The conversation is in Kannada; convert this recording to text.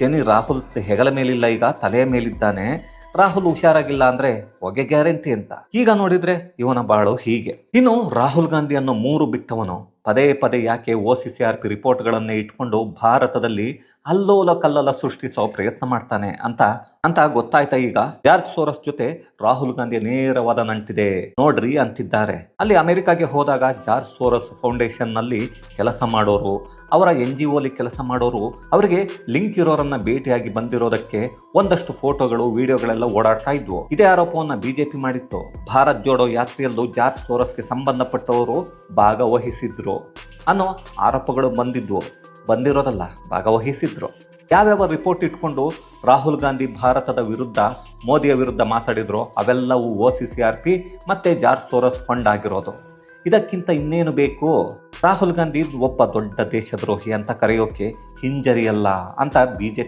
ಶನಿ ರಾಹುಲ್ ಹೆಗಲ ಮೇಲಿಲ್ಲ ಈಗ, ತಲೆಯ ಮೇಲಿದ್ದಾನೆ. ರಾಹುಲ್ ಹುಷಾರಾಗಿಲ್ಲ ಅಂದ್ರೆ ಹೊಗೆ ಗ್ಯಾರಂಟಿ ಅಂತ. ಈಗ ನೋಡಿದ್ರೆ ಇವನ ಬಾಳು ಹೀಗೆ. ಇನ್ನು ರಾಹುಲ್ ಗಾಂಧಿ ಅನ್ನೋ ಮೂರು ಬಿಟ್ಟವನು. ಪದೇ ಪದೇ ಯಾಕೆ O C C R P ರಿಪೋರ್ಟ್ಗಳನ್ನೇ ಇಟ್ಕೊಂಡು ಭಾರತದಲ್ಲಿ ಅಲ್ಲೋಲ ಕಲ್ಲಲ ಸೃಷ್ಟಿಸೋ ಪ್ರಯತ್ನ ಮಾಡ್ತಾನೆ ಅಂತ ಅಂತ ಗೊತ್ತಾಯ್ತಾ ಈಗ? ಜಾರ್ಜ್ ಸೋರಸ್ ಜೊತೆ ರಾಹುಲ್ ಗಾಂಧಿ ನೇರವಾದ ನಂಟಿದೆ ನೋಡ್ರಿ ಅಂತಿದ್ದಾರೆ. ಅಲ್ಲಿ ಅಮೆರಿಕಾಗೆ ಹೋದಾಗ ಜಾರ್ಜ್ ಸೋರಸ್ ಫೌಂಡೇಶನ್ನಲ್ಲಿ ಕೆಲಸ ಮಾಡೋರು. ಅವರ ಎನ್ ಜಿ ಒಲಿ ಕೆಲಸ ಮಾಡೋರು ಅವರಿಗೆ ಲಿಂಕ್ ಇರೋರನ್ನ ಭೇಟಿಯಾಗಿ ಬಂದಿರೋದಕ್ಕೆ ಒಂದಷ್ಟು ಫೋಟೋಗಳು, ವಿಡಿಯೋಗಳೆಲ್ಲ ಓಡಾಡ್ತಾ ಇದ್ವು. ಇದೇ ಆರೋಪವನ್ನ ಬಿಜೆಪಿ ಮಾಡಿತ್ತು. ಭಾರತ್ ಜೋಡೋ ಯಾತ್ರೆಯಲ್ಲೂ ಜಾರ್ಜ್ ಸೋರಸ್ಗೆ ಸಂಬಂಧಪಟ್ಟವರು ಭಾಗವಹಿಸಿದ್ರು ಅನ್ನೋ ಆರೋಪಗಳು ಬಂದಿದ್ವು. ಬಂದಿರೋದಲ್ಲ, ಭಾಗವಹಿಸಿದ್ರು. ಯಾವ್ಯಾವ ರಿಪೋರ್ಟ್ ಇಟ್ಕೊಂಡು ರಾಹುಲ್ ಗಾಂಧಿ ಭಾರತದ ವಿರುದ್ಧ, ಮೋದಿಯ ವಿರುದ್ಧ ಮಾತಾಡಿದ್ರು, ಅವೆಲ್ಲವೂ O C C R P ಮತ್ತೆ ಜಾರ್ಜ್ ಸೋರಸ್ ಫಂಡ್ ಆಗಿರೋದು. ಇದಕ್ಕಿಂತ ಇನ್ನೇನು ಬೇಕು? ರಾಹುಲ್ ಗಾಂಧಿ ಒಬ್ಬ ದೊಡ್ಡ ದೇಶದ್ರೋಹಿ ಅಂತ ಕರೆಯೋಕೆ ಹಿಂಜರಿಯಲ್ಲ ಅಂತ ಬಿಜೆಪಿ